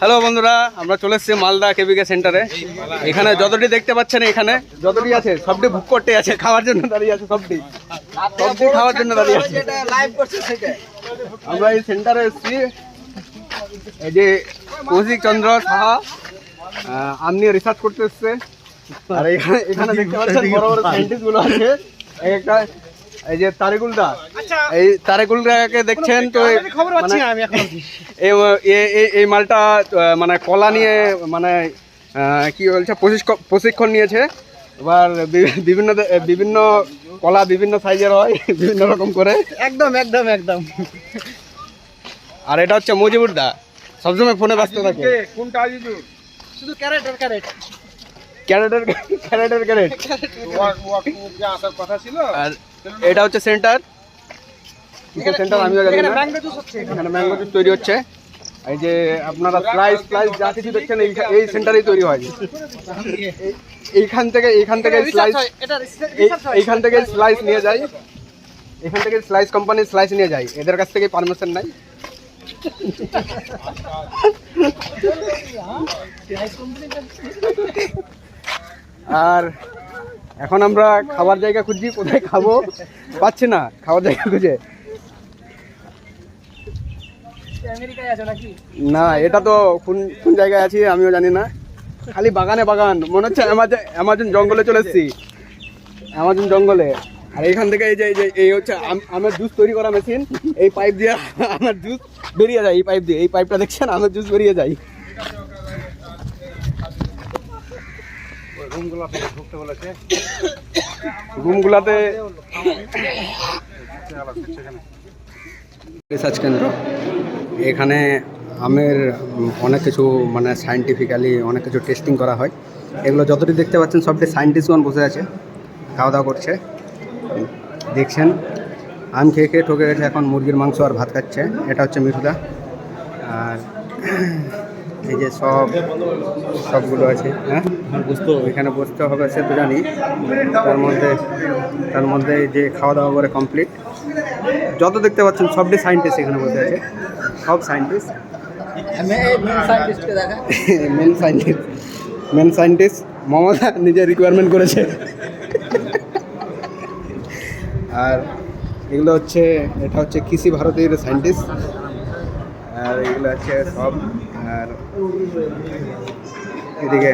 Hello বন্ধুরা, আমরা চলে এসেছি মালদা কেবিকে সেন্টারে। এখানে যতটি দেখতে পাচ্ছেন এখানে, যতটি আছে, সবটি বুক করতে আছে, খাওয়ার জন্য দাঁড়িয়ে আছে সবটি। সবটি খাওয়ার জন্য দাঁড়িয়ে আছে। আমরা এই সেন্টারে এসেছি। এই যে কৌশিক চন্দ্র সাহা আম রিসার্চ করতে এসছে। আর এখানে এখানে দেখতে পাচ্ছেন বড় বড় সায়েন্টিস্টগুলো আছে। একটা এই যে তারেকুলদা এই তারেকুলদাকে দেখছেন তো এই- মানে- এই মালটা মানে কলা নিয়ে মানে কি বলছে প্রশিক্ষ- প্রশিক্ষণ নিয়েছে। এবার বিভিন্ন বিভিন্ন কলা বিভিন্ন সাইজের হয় বিভিন্ন রকম করে। একদম একদম একদম। আর এটা হচ্ছে মজিবুর দা সবসময় ফোনে ব্যস্ত থাকে। কোনটা জিজু শুধু ক্যারেট আর ক্যারেট ক্যারেটের ক্যারেটের ক্যারেট আসার কথা ছিল। আর এটা হচ্ছে সেন্টার কিসের সেন্টার আমিও জানি না এখানে ম্যাঙ্গো জুস তৈরি হচ্ছে। এই যে আপনারা স্লাইস স্লাইস যা কিছু দেখছেন এই এই সেন্টারেই তৈরি হয়। এইখান থেকে এইখান থেকে স্লাইস এটা এইখান থেকে স্লাইস নিয়ে যায়। এখান থেকে স্লাইস কোম্পানির স্লাইস নিয়ে যায়। এদের কাছ থেকে পারমিশন নাই। আর এখন আমরা খাবার জায়গা খুঁজছি কোথায় খাব? পাচ্ছি না খাবার জায়গা খুঁজে। না এটা তো কোন কোন জায়গায় আছি আমিও জানি না। খালি বাগানে বাগান মনে হচ্ছে অ্যামাজন জঙ্গলে চলে এসেছি। অ্যামাজন জঙ্গলে। আর এইখান থেকে এই যে এই যে এই হচ্ছে আম- আমের জুস তৈরি করা মেশিন। এই পাইপ দিয়ে আমের জুস বেরিয়ে যায় এই পাইপ দিয়ে। এই পাইপটা দেখছেন? আমের জুস বেরিয়ে যায়। রুমগুলো ঢুকতে বলেছে। রুমগুলাতে রিসার্চ কেন্দ্র। এখানে আমের অনেক কিছু মানে সায়েন্টিফিক্যালি অনেক কিছু টেস্টিং করা হয়। এগুলো যতটি দেখতে পাচ্ছেন সবটি সায়েন্টিস্টগণ বসে আছে খাওয়া দাওয়া করছে। দেখছেন আম খেয়ে খেয়ে ঠকে গেছে এখন মুরগির মাংস আর ভাত খাচ্ছে এটা হচ্ছে মিঠুদা। আর এই যে সব সবগুলো আছে হ্যাঁ? বুঝতে হবে এখানে বসতে হবে সে তো জানি। তার মধ্যে তার মধ্যে যে খাওয়া দাওয়া করে কমপ্লিট যত দেখতে পাচ্ছেন সবটি সায়েন্টিস্ট এখানে বসে আছে। সব scientist men men scientist men scientist Mamata নিজের রিকোয়ারমেন্ট করেছে। আর এগুলো হচ্ছে এটা হচ্ছে কৃষি ভারতীর সায়েন্টিস্ট আর এগুলো হচ্ছে সব আর এদিকে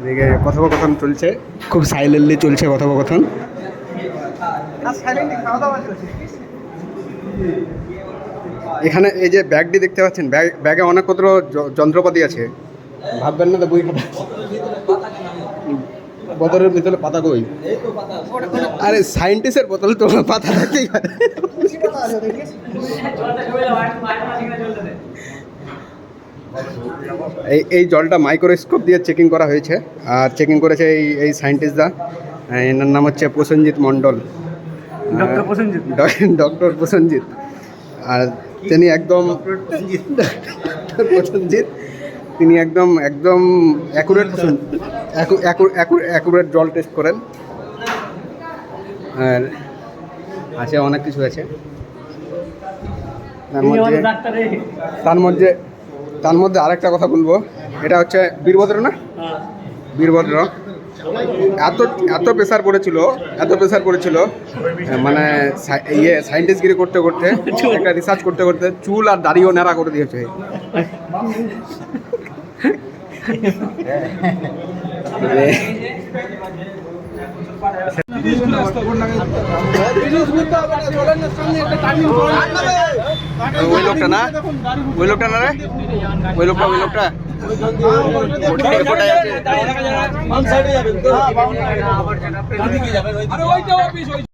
এদিকে কথোপকথন চলছে। খুব সাইলেন্টলি চলছে কথোপকথন। এখানে এই যে ব্যাগটি দেখতে পাচ্ছেন ব্যাগ ব্যাগে অনেক কত যন্ত্রপাতি আছে। ভাববেন না তো বই খাতা বোতলের ভিতরে পাতা কই? আরে সায়েন্টিস্টের বোতল তো পাতা থাকতেই পারে এই এই জলটা মাইক্রোস্কোপ দিয়ে চেকিং করা হয়েছে। আর চেকিং করেছে এই এই সায়েন্টিস্টরা এনার নাম হচ্ছে প্রসেনজিৎ মণ্ডল। ডক্টর প্রসেনজিৎ। আর তিনি একদম প্রসেনজিৎ? তিনি একদম একদম অ্যাকুরেট অ্যাকুরেট জল টেস্ট করেন। আর আছে অনেক কিছু আছে। তার মধ্যে তার মধ্যে তার মধ্যে আরেকটা কথা বলব। এটা হচ্ছে বীরভদ্র না? বীরভদ্র। এত এত প্রেশার পড়েছিল এত প্রেশার পড়েছিল মানে সাই- ইয়ে সায়েন্টিস্টগিরি করতে করতে একটা রিসার্চ করতে করতে চুল আর দাড়িও ন্যাড়া করে দিয়েছে। ওই লোকটা না? ওই লোকটা না রে? ওই লোকটা ওই লোকটা? ওটাই আছে।